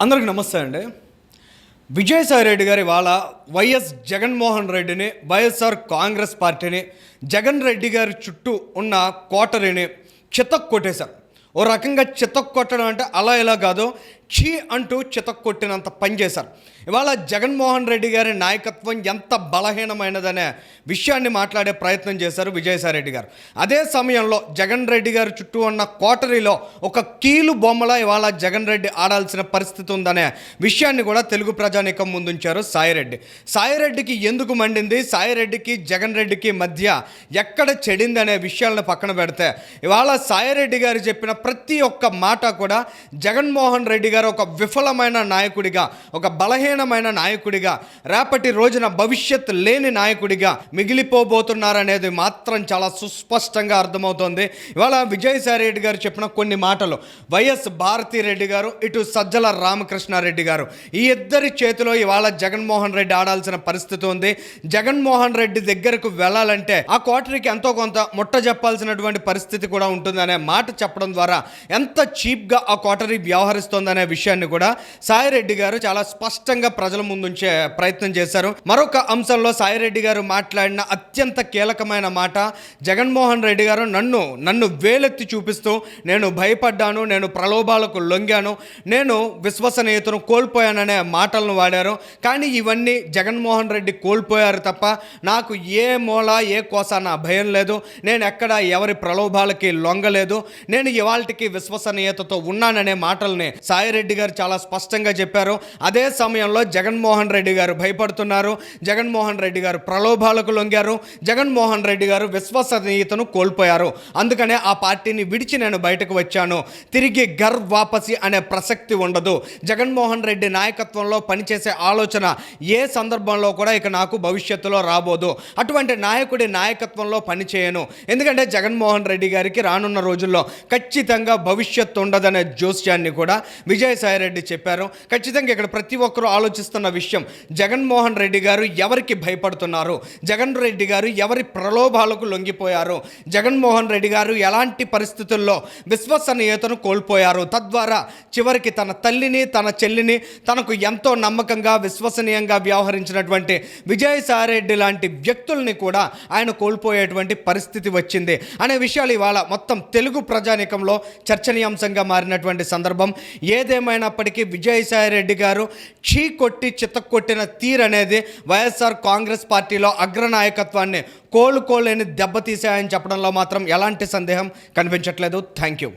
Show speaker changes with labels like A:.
A: అందరికి నమస్తే అండి. విజయసాయి రెడ్డి గారి వాళ్ళ వైఎస్ జగన్మోహన్ రెడ్డిని వైఎస్ఆర్ కాంగ్రెస్ పార్టీని జగన్ రెడ్డి గారి చుట్టూ ఉన్న కోటరీని చితక్ కొట్టేశారు ఓ రకంగా చితక్ కొట్టడం అంటే అలా ఇలా కాదు చీ అంటూ చితక్కొట్టినంత పనిచేశారు పని చేశారు. ఇవాళ జగన్మోహన్ రెడ్డి గారి నాయకత్వం ఎంత బలహీనమైనదనే విషయాన్ని మాట్లాడే ప్రయత్నం చేశారు విజయసాయిరెడ్డి గారు. అదే సమయంలో జగన్ రెడ్డి గారు చుట్టూ ఉన్న కోటరీలో ఒక కీలు బొమ్మల ఇవాళ జగన్ రెడ్డి ఆడాల్సిన పరిస్థితి ఉందనే విషయాన్ని కూడా తెలుగు ప్రజానీకం ముందుంచారు సాయిరెడ్డి. సాయిరెడ్డికి ఎందుకు మండింది? సాయిరెడ్డికి జగన్ రెడ్డికి మధ్య ఎక్కడ చెడింది అనే విషయాలను పక్కన పెడితే ఇవాళ సాయిరెడ్డి గారు చెప్పిన ప్రతి ఒక్క మాట కూడా జగన్మోహన్ రెడ్డి గారు ఒక విఫలమైన నాయకుడిగా ఒక బలహీనమైన నాయకుడిగా రేపటి రోజున భవిష్యత్ లేని నాయకుడిగా మిగిలిపోబోతున్నారనేది మాత్రం చాలా సుస్పష్టంగా అర్థమవుతోంది. ఇవాళ విజయసాయి రెడ్డి గారు చెప్పిన కొన్ని మాటలు. వైఎస్ భారతిరెడ్డి గారు ఇటు సజ్జల రామకృష్ణారెడ్డి గారు. ఈ ఇద్దరి చేతిలో ఇవాళ జగన్మోహన్ రెడ్డి ఆడాల్సిన పరిస్థితి ఉంది. జగన్మోహన్ రెడ్డి దగ్గరకు వెళ్ళాలంటే ఆ కోటరీకి ఎంతో కొంత ముట్ట చెప్పాల్సినటువంటి పరిస్థితి కూడా ఉంటుందనే మాట చెప్పడం ద్వారా ఎంత చీప్గా ఆ కోటరీ వ్యవహరిస్తోందనే విషయాన్ని కూడా సాయిరెడ్డి గారు చాలా స్పష్టంగా ప్రజల ముందుంచే ప్రయత్నం చేశారు. మరొక అంశంలో సాయిరెడ్డి గారు మాట్లాడిన అత్యంత కీలకమైన మాట జగన్మోహన్ రెడ్డి గారు నన్ను నన్ను వేలెత్తి చూపిస్తూ నేను భయపడ్డాను నేను ప్రలోభాలకు లొంగాను నేను విశ్వసనీయతను కోల్పోయాననే మాటలను వాడారు. కానీ ఇవన్నీ జగన్మోహన్ రెడ్డి కోల్పోయారు తప్ప నాకు ఏ మూల ఏ కోస నా భయం లేదు. నేను ఎక్కడ ఎవరి ప్రలోభాలకి లొంగలేదు. నేను ఇవాళకి విశ్వసనీయతతో ఉన్నాననే మాటల్ని సాయిరెడ్డి రెడ్డి గారు చాలా స్పష్టంగా చెప్పారు. అదే సమయంలో జగన్మోహన్ రెడ్డి గారు భయపడుతున్నారు. జగన్మోహన్ రెడ్డి గారు ప్రలోభాలకు లొంగారు. జగన్మోహన్ రెడ్డి గారు విశ్వసనీయతను కోల్పోయారు. అందుకనే ఆ పార్టీని విడిచి నేను బయటకు వచ్చాను. తిరిగి గర్ వాపసి అనే ప్రసక్తి ఉండదు. జగన్మోహన్ రెడ్డి నాయకత్వంలో పనిచేసే ఆలోచన ఏ సందర్భంలో కూడా ఇక నాకు భవిష్యత్తులో రాబోదు. అటువంటి నాయకుడి నాయకత్వంలో పనిచేయను. ఎందుకంటే జగన్మోహన్ రెడ్డి గారికి రానున్న రోజుల్లో ఖచ్చితంగా భవిష్యత్తు ఉండదనే జోస్యాన్ని కూడా విజయ రెడ్డి చెప్పారు. ఖచ్చితంగా ఇక్కడ ప్రతి ఒక్కరూ ఆలోచిస్తున్న విషయం జగన్మోహన్ రెడ్డి గారు ఎవరికి భయపడుతున్నారు? జగన్ రెడ్డి గారు ఎవరి ప్రలోభాలకు లొంగిపోయారు? జగన్మోహన్ రెడ్డి గారు ఎలాంటి పరిస్థితుల్లో విశ్వసనీయతను కోల్పోయారు? తద్వారా చివరికి తన తల్లిని తన చెల్లిని తనకు ఎంతో నమ్మకంగా విశ్వసనీయంగా వ్యవహరించినటువంటి విజయసాయిరెడ్డి లాంటి వ్యక్తుల్ని కూడా ఆయన కోల్పోయేటువంటి పరిస్థితి వచ్చింది. అనే విషయాలు ఇవాళ మొత్తం తెలుగు ప్రజానీకంలో చర్చనీయాంశంగా మారినటువంటి సందర్భం. ఏదేమైనప్పటికీ విజయసాయి రెడ్డి గారు చీ కొట్టి చిత్తకొట్టిన తీరు అనేది వైఎస్ఆర్ కాంగ్రెస్ పార్టీలో అగ్రనాయకత్వాన్ని కోలుకోలేని దెబ్బతీసాయని చెప్పడంలో మాత్రం ఎలాంటి సందేహం కనిపించట్లేదు. Thank you.